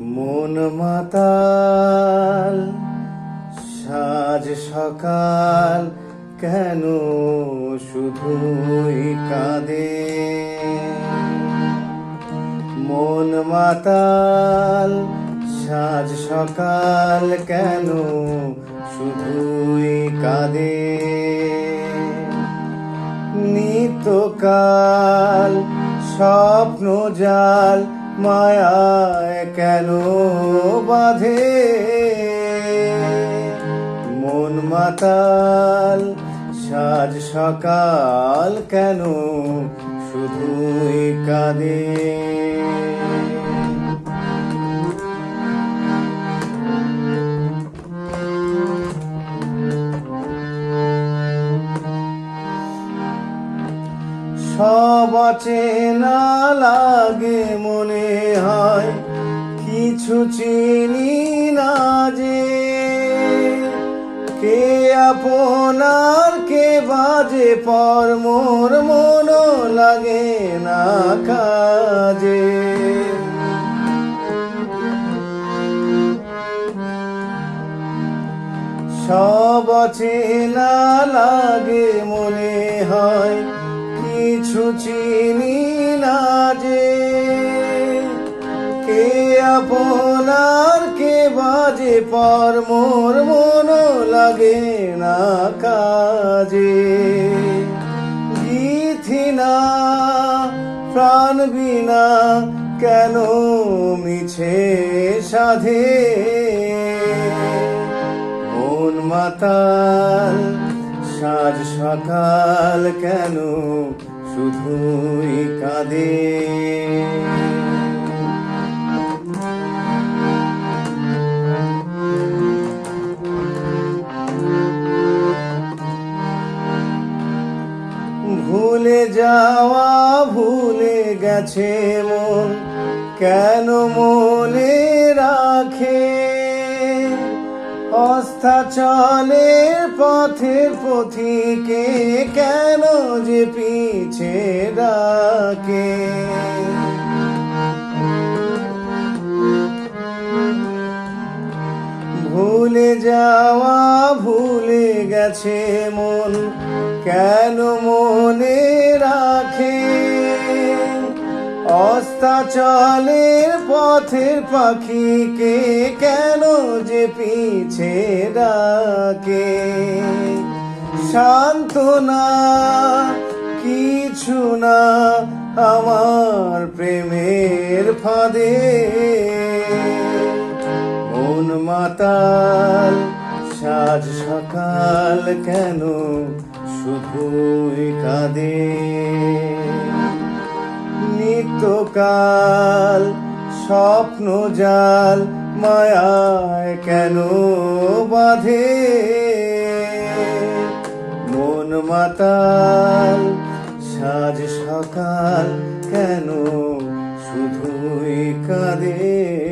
মন মাতাল, সাজ সকাল, কেন শুধুই কাঁদে? মন মাতাল, সাজ সকাল, কেন শুধুই কাঁদে? নিতকাল স্বপ্ন জাল মায়ায় কেন বাঁধে? মন মাতাল সাজ সকাল কেন শুধুই কাঁদে? সব চেনা লাগে মনে হয়, কিছু চিনি না যে কে আপনার, কে বাজে পর মোর মন লাগে না কাজে। সব চেনা লাগে মনে হয় কিছু চিনি না যে কে আপনার, কে বাজে পর মোর মন লাগে না কাজে। গীথি না, প্রাণ বিনা কেন মিছে সাধে? মন মাতাল সাজ সকাল কেন শুধুই কাঁদে? ভুলে যাওয়া ভুলে গেছে মন কেন মনে রাখে? অস্থা চলে পথের পথিকে কেন যে পিছে ডাকে? ভুলে যাওয়া ভুলে গেছে মন, কেন মনে অস্তাচলের পথের পাখিকে কেন যে পিছে ডাকে? সান্ত্বনা কিছু না আমার প্রেমের ফাঁদে। মন মাতাল, সাজ সকাল কেন শুধুই কাঁদে? নিত্যকাল স্বপ্ন জাল মায়ায় কেন বাঁধে? মন মাতাল সাজ সকাল কেন শুধুই কাঁদে?